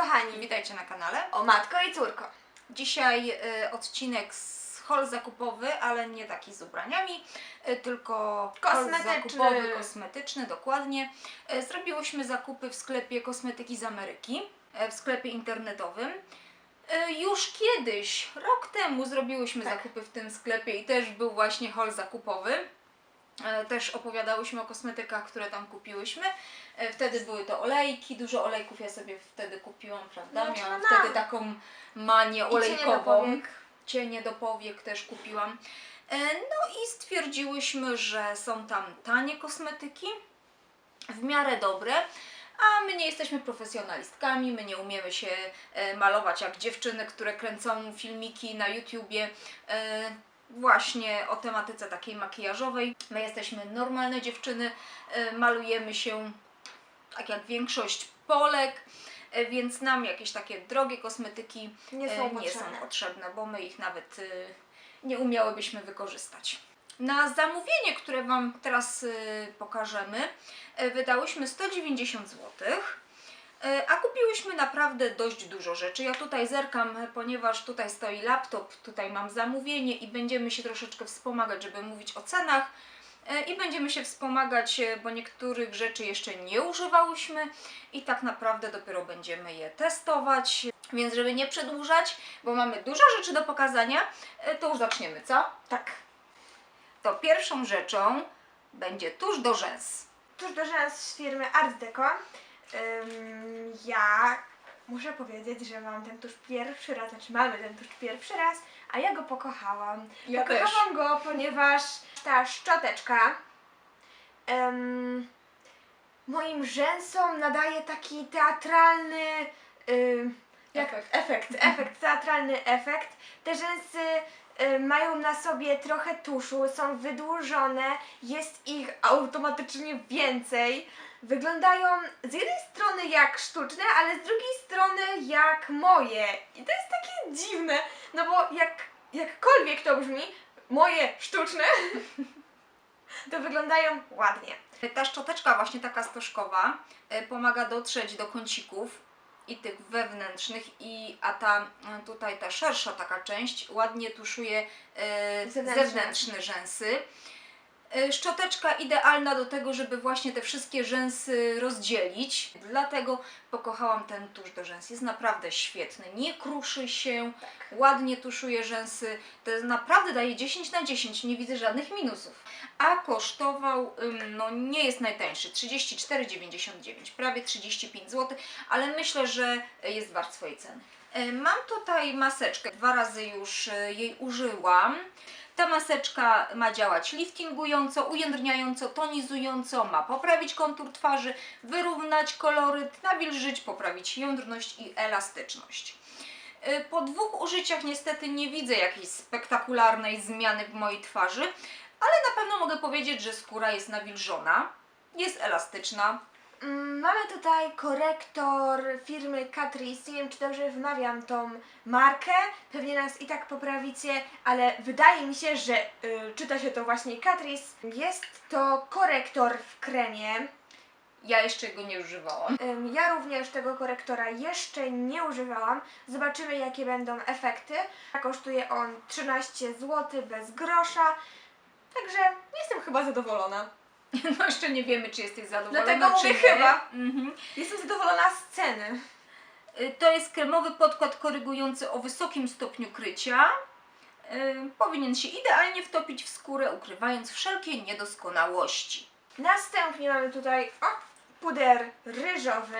kochani, Witajcie na kanale. o matko i córko. Dzisiaj y, odcinek z hol zakupowy, ale nie taki z ubraniami, y, tylko Kosmetyczny. zakupowy, kosmetyczny, dokładnie. Y, zrobiłyśmy zakupy w sklepie kosmetyki z Ameryki, y, w sklepie internetowym. Y, Już kiedyś, rok temu, zrobiłyśmy Tak. zakupy w tym sklepie i też był właśnie hol zakupowy. E, Też opowiadałyśmy o kosmetykach, które tam kupiłyśmy. E, Wtedy były to olejki, dużo olejków ja sobie wtedy kupiłam, prawda? No, Miałam no. wtedy taką manię cienie do olejkową. Cienie do powiek też kupiłam. E, No i stwierdziłyśmy, że są tam tanie kosmetyki, w miarę dobre. A my nie jesteśmy profesjonalistkami, my nie umiemy się malować jak dziewczyny, które kręcą filmiki na YouTubie właśnie o tematyce takiej makijażowej. My jesteśmy normalne dziewczyny, e, malujemy się tak jak większość Polek, e, więc nam jakieś takie drogie kosmetyki Nie e, są nie potrzebne. są potrzebne, bo my ich nawet nie umiałybyśmy wykorzystać. Na zamówienie, które Wam teraz pokażemy, wydałyśmy 190 zł. E, A kupiłyśmy naprawdę dość dużo rzeczy. Ja tutaj zerkam, ponieważ tutaj stoi laptop, tutaj mam zamówienie i będziemy się troszeczkę wspomagać, żeby mówić o cenach. E, I będziemy się wspomagać, e, bo niektórych rzeczy jeszcze nie używałyśmy i tak naprawdę dopiero będziemy je testować. Więc żeby nie przedłużać, bo mamy dużo rzeczy do pokazania, to już zaczniemy, co? Tak. To pierwszą rzeczą będzie tuż do rzęs. Tuż do rzęs z firmy Art Deco. Ym, ja muszę powiedzieć, że mam ten tusz pierwszy raz, znaczy mamy ten tusz pierwszy raz, a ja go pokochałam. Ja pokochałam go, ponieważ ta szczoteczka moim rzęsom nadaje taki teatralny jak, Efekt. efekt, efekt, teatralny efekt. Te rzęsy y, mają na sobie trochę tuszu, są wydłużone, jest ich automatycznie więcej. Wyglądają z jednej strony jak sztuczne, ale z drugiej strony jak moje. I to jest takie dziwne, no bo jak, jakkolwiek to brzmi, moje sztuczne, to wyglądają ładnie. Ta szczoteczka właśnie taka stożkowa e, pomaga dotrzeć do kącików i tych wewnętrznych i a ta e, tutaj ta szersza taka część ładnie tuszuje e, Zewnętrzne. zewnętrzne rzęsy. E, Szczoteczka idealna do tego, żeby właśnie te wszystkie rzęsy rozdzielić. Dlatego pokochałam ten tusz do rzęs. Jest naprawdę świetny. Nie kruszy się, ładnie tuszuje rzęsy. To naprawdę daje 10 na 10. Nie widzę żadnych minusów. A kosztował, no nie jest najtańszy, 34,99, prawie 35 zł, ale myślę, że jest wart swojej ceny. Y, Mam tutaj maseczkę, dwa razy już jej użyłam. Ta maseczka ma działać liftingująco, ujędrniająco, tonizująco, ma poprawić kontur twarzy, wyrównać koloryt, nawilżyć, poprawić jądrność i elastyczność. Y, Po dwóch użyciach niestety nie widzę jakiejś spektakularnej zmiany w mojej twarzy, ale na pewno mogę powiedzieć, że skóra jest nawilżona, jest elastyczna. Mm, Mamy tutaj korektor firmy Catrice. Nie wiem, czy dobrze wymawiam tą markę. Pewnie nas i tak poprawicie, ale wydaje mi się, że y, czyta się to właśnie Catrice. Jest to korektor w kremie. Ja jeszcze go nie używałam. Ym, Ja również tego korektora jeszcze nie używałam. Zobaczymy, jakie będą efekty. Kosztuje on 13 zł bez grosza. Także jestem chyba zadowolona. No jeszcze nie wiemy, czy jesteś zadowolona, Dlatego czy mówię nie. chyba. Mhm. Jestem zadowolona z ceny. Y, To jest kremowy podkład korygujący o wysokim stopniu krycia. Y, Powinien się idealnie wtopić w skórę, ukrywając wszelkie niedoskonałości. Następnie mamy tutaj o, puder ryżowy.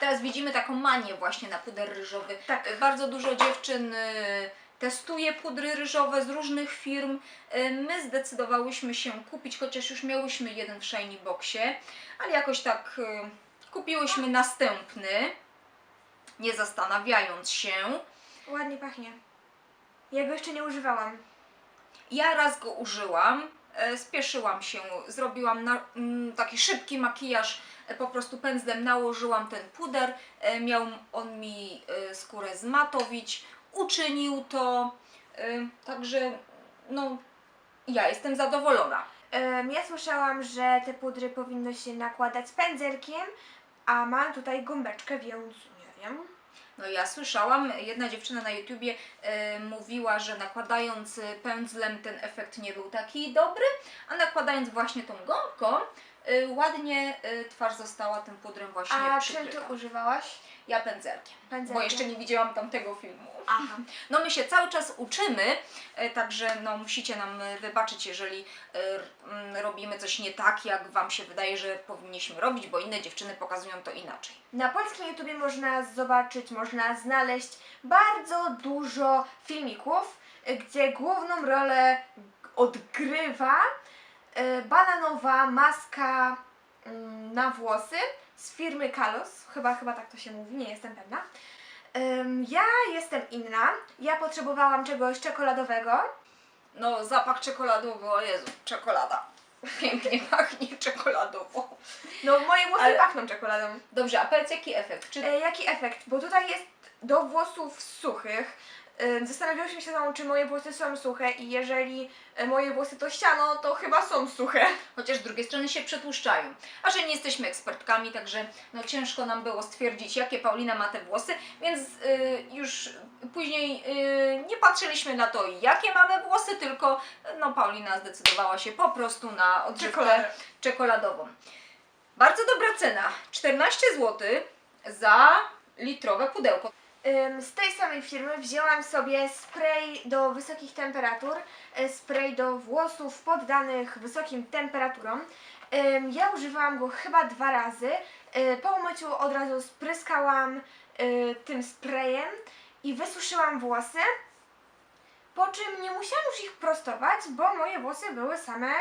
Teraz widzimy taką manię właśnie na puder ryżowy. Tak. Y, Bardzo dużo dziewczyn y, testuje pudry ryżowe z różnych firm. Y, My zdecydowałyśmy się kupić, chociaż już miałyśmy jeden w Shiny Boxie, ale jakoś tak y, kupiłyśmy następny, nie zastanawiając się. Ładnie pachnie. Ja go jeszcze nie używałam. Ja raz go użyłam, e, spieszyłam się, zrobiłam na, mm, taki szybki makijaż, e, po prostu pędzlem nałożyłam ten puder, e, miał on mi e, skórę zmatowić, uczynił to, także no ja jestem zadowolona. Ja słyszałam, że te pudry powinno się nakładać pędzelkiem, a mam tutaj gąbeczkę, więc nie wiem. No ja słyszałam, jedna dziewczyna na YouTubie e, mówiła, że nakładając pędzlem ten efekt nie był taki dobry, a nakładając właśnie tą gąbką e, ładnie e, twarz została tym pudrem właśnie A czym przykryta. ty używałaś? Ja pędzelkiem, Pędzelkiem? bo jeszcze nie widziałam tamtego filmu. Aha. No my się cały czas uczymy, e, także no musicie nam e, wybaczyć, jeżeli e, r- m, robimy coś nie tak, jak Wam się wydaje, że powinniśmy robić, bo inne dziewczyny pokazują to inaczej. Na polskim YouTubie można zobaczyć, można znaleźć bardzo dużo filmików, y, gdzie główną rolę odgrywa bananowa maska mm, na włosy z firmy Kalos. Chyba, chyba tak to się mówi, nie jestem pewna. Ja jestem inna. Ja potrzebowałam czegoś czekoladowego. No zapach czekoladowy, Jezu, czekolada. Pięknie pachnie czekoladowo. No, moje włosy Ale- pachną czekoladą. Dobrze, a powiedz jaki efekt? Czy E, jaki efekt? Bo tutaj jest do włosów suchych. Zastanawialiśmy się, czy moje włosy są suche i jeżeli e, moje włosy to siano, to chyba są suche. chociaż z drugiej strony się przetłuszczają. A że nie jesteśmy ekspertkami, także no ciężko nam było stwierdzić, jakie Paulina ma te włosy, więc y, już później y, nie patrzyliśmy na to, jakie mamy włosy, tylko no Paulina zdecydowała się po prostu na odżywkę Czekoladę. czekoladową. Bardzo dobra cena, 14 zł za litrowe pudełko. Z tej samej firmy wzięłam sobie spray do wysokich temperatur, e, spray do włosów poddanych wysokim temperaturom. Ja używałam go chyba dwa razy. E, Po umyciu od razu spryskałam e, tym sprayem i wysuszyłam włosy. Po czym nie musiałam już ich prostować, bo moje włosy były same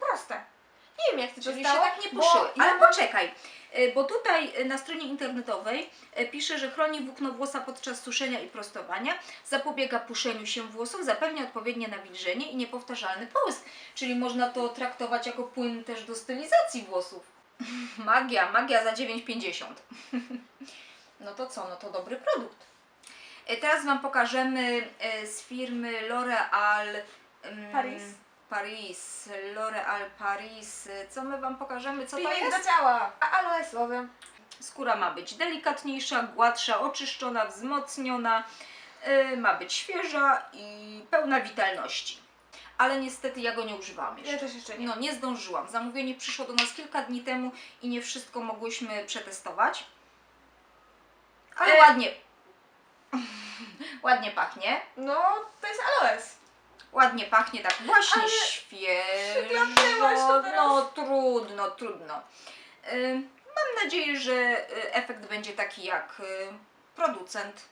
proste. Nie wiem jak to Czyli się tak nie bo puszyły. ja Ale poczekaj, y, bo tutaj y, na stronie internetowej y, pisze, że chroni włókno włosa podczas suszenia i prostowania, zapobiega puszeniu się włosów, zapewnia odpowiednie nawilżenie i niepowtarzalny połysk. Czyli można to traktować jako płyn też do stylizacji włosów. Magia, magia za 9,50. No to co, no to dobry produkt. Teraz Wam pokażemy z firmy L'Oreal Paris. Paris, L'Oreal Paris. Co my Wam pokażemy, co to jest? do ciała, a aloesowy. Skóra ma być delikatniejsza, gładsza, oczyszczona, wzmocniona, yy, ma być świeża i pełna witalności. Ale niestety ja go nie używałam jeszcze. Ja też jeszcze nie. No nie zdążyłam. Zamówienie przyszło do nas kilka dni temu i nie wszystko mogłyśmy przetestować. Ale E. ładnie. ładnie pachnie. No, to jest aloes. Ładnie pachnie, tak właśnie Ale świeżo. No trudno, trudno. Y, Mam nadzieję, że y, efekt będzie taki jak y, producent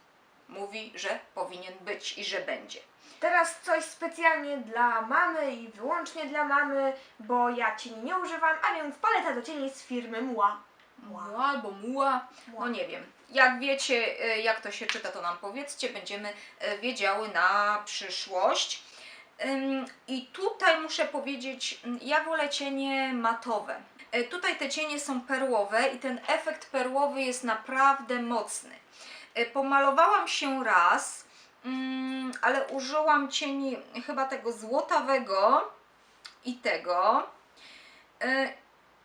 mówi, że powinien być i że będzie. Teraz coś specjalnie dla mamy i wyłącznie dla mamy, bo ja cieni nie używam, a więc paleta do cieni z firmy Mła. Muła albo muła, no nie wiem. Jak wiecie, jak to się czyta, to nam powiedzcie, będziemy wiedziały na przyszłość. I tutaj muszę powiedzieć, mm, ja wolę cienie matowe. Y, Tutaj te cienie są perłowe i ten efekt perłowy jest naprawdę mocny. Y, Pomalowałam się raz, mm, ale użyłam cieni chyba tego złotawego i tego.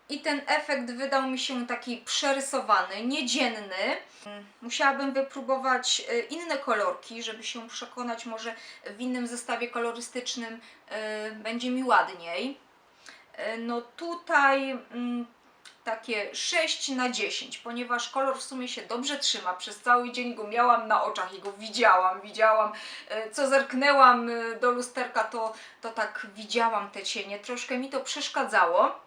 I ten efekt wydał mi się taki przerysowany, niedzienny. Musiałabym wypróbować e, inne kolorki, żeby się przekonać, może w innym zestawie kolorystycznym e, będzie mi ładniej. E, No tutaj mm, takie 6 na 10, ponieważ kolor w sumie się dobrze trzyma. Przez cały dzień go miałam na oczach i go widziałam, widziałam. Co zerknęłam do lusterka, to, to tak widziałam te cienie. Troszkę mi to przeszkadzało.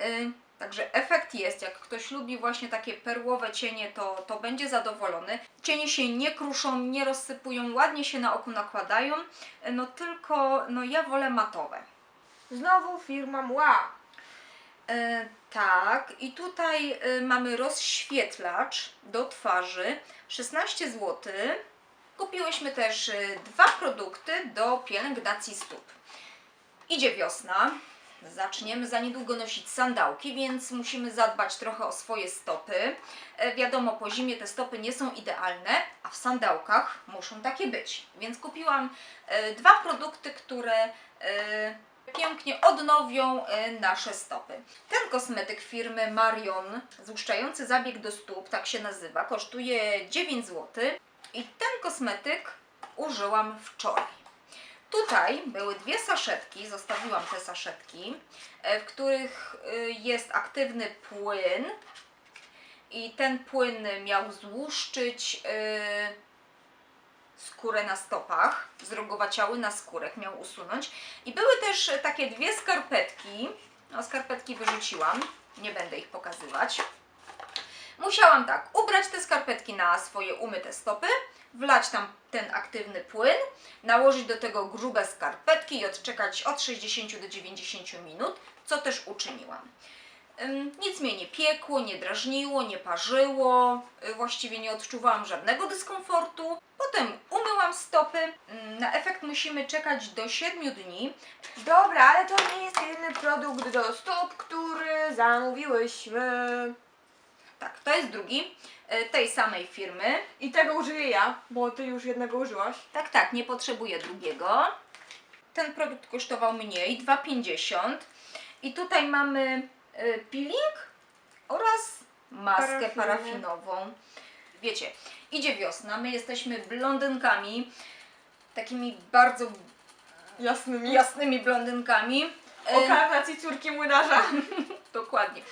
Y, Także efekt jest, jak ktoś lubi właśnie takie perłowe cienie, to, to będzie zadowolony. Cienie się nie kruszą, nie rozsypują, ładnie się na oko nakładają, y, no tylko no ja wolę matowe. Znowu firma Mła. E, tak, i tutaj mamy rozświetlacz do twarzy 16 zł. Kupiłyśmy też dwa produkty do pielęgnacji stóp. Idzie wiosna, zaczniemy za niedługo nosić sandałki, więc musimy zadbać trochę o swoje stopy. E, wiadomo, po zimie te stopy nie są idealne, a w sandałkach muszą takie być. Więc kupiłam e, dwa produkty, które e, pięknie odnowią nasze stopy. Ten kosmetyk firmy Marion, złuszczający zabieg do stóp, tak się nazywa, kosztuje 9 zł. I ten kosmetyk użyłam wczoraj. Tutaj były dwie saszetki, zostawiłam te saszetki, e, w których e, jest aktywny płyn. I ten płyn miał złuszczyć e, skórę na stopach, zrogowaciały na skórek miał usunąć. I były też takie dwie skarpetki. No, skarpetki wyrzuciłam, nie będę ich pokazywać. Musiałam tak, ubrać te skarpetki na swoje umyte stopy, wlać tam ten aktywny płyn, nałożyć do tego grube skarpetki i odczekać od 60 do 90 minut, co też uczyniłam. Nic mnie nie piekło, nie drażniło, nie parzyło, y, właściwie nie odczuwałam żadnego dyskomfortu. Potem umyłam stopy. Na efekt musimy czekać do 7 dni. Dobra, ale to nie jest jedyny produkt do stóp, który zamówiłyśmy. Tak, to jest drugi y, tej samej firmy. I tego użyję ja, bo ty już jednego użyłaś. Tak, tak, nie potrzebuję drugiego. Ten produkt kosztował mniej, 2,50. I tutaj mamy y, peeling oraz maskę parafinową. Wiecie, idzie wiosna, my jesteśmy blondynkami, takimi bardzo Jasnymi. jasnymi blondynkami. Y, O karnacji córki młynarza. Dokładnie.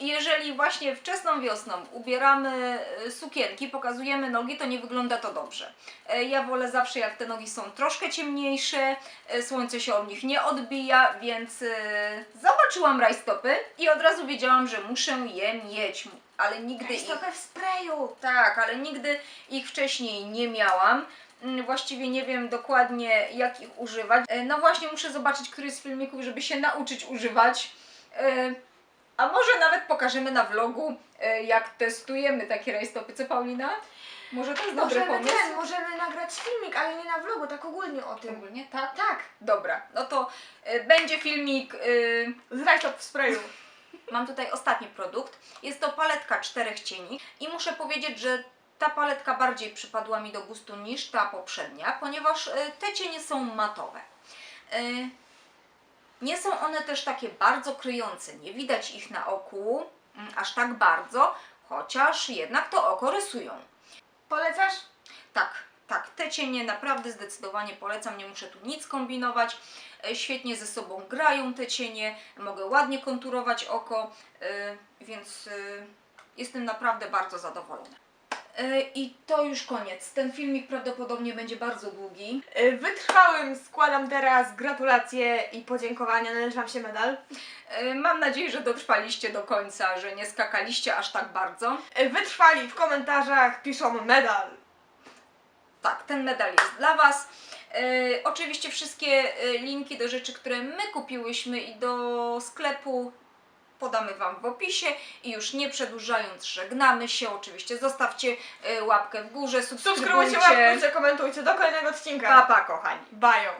I jeżeli właśnie wczesną wiosną ubieramy e, sukienki, pokazujemy nogi, to nie wygląda to dobrze. E, Ja wolę zawsze, jak te nogi są troszkę ciemniejsze, e, słońce się od nich nie odbija, więc zobaczyłam rajstopy i od razu wiedziałam, że muszę je mieć, ale nigdy ich... Stopę w sprayu. Tak, ale nigdy ich wcześniej nie miałam. Mm, Właściwie nie wiem dokładnie jak ich używać. No właśnie muszę zobaczyć któryś z filmików, żeby się nauczyć używać. A może nawet pokażemy na vlogu, e, jak testujemy takie rajstopy. Co Paulina? Może to jest dobry Możemy pomysł? ten, możemy nagrać filmik, ale nie na vlogu, tak ogólnie o tym. Ogólnie tak? Tak, Dobra, no to e, będzie filmik. e, z rajstop w sprayu. Mam tutaj ostatni produkt. Jest to paletka czterech cieni i muszę powiedzieć, że ta paletka bardziej przypadła mi do gustu niż ta poprzednia, ponieważ e, te cienie są matowe. E, Nie są one też takie bardzo kryjące, nie widać ich na oku mm, aż tak bardzo, chociaż jednak to oko rysują. Polecasz? Tak, tak, te cienie naprawdę zdecydowanie polecam, nie muszę tu nic kombinować. E, Świetnie ze sobą grają te cienie, mogę ładnie konturować oko, e, więc e, jestem naprawdę bardzo zadowolona. E, I to już koniec. Ten filmik prawdopodobnie będzie bardzo długi. Y, Wytrwałym składam teraz gratulacje i podziękowania, należy Wam się medal. E, Mam nadzieję, że dotrwaliście do końca, że nie skakaliście aż tak bardzo. Wytrwali w komentarzach piszą medal. Tak, ten medal jest dla Was. E, oczywiście wszystkie e, linki do rzeczy, które my kupiłyśmy i do sklepu podamy Wam w opisie i już nie przedłużając żegnamy się. Oczywiście zostawcie e, łapkę w górze, subskrybujcie. Subskrybujcie, łapkujcie, komentujcie. Do kolejnego odcinka. Pa, pa kochani. Bają.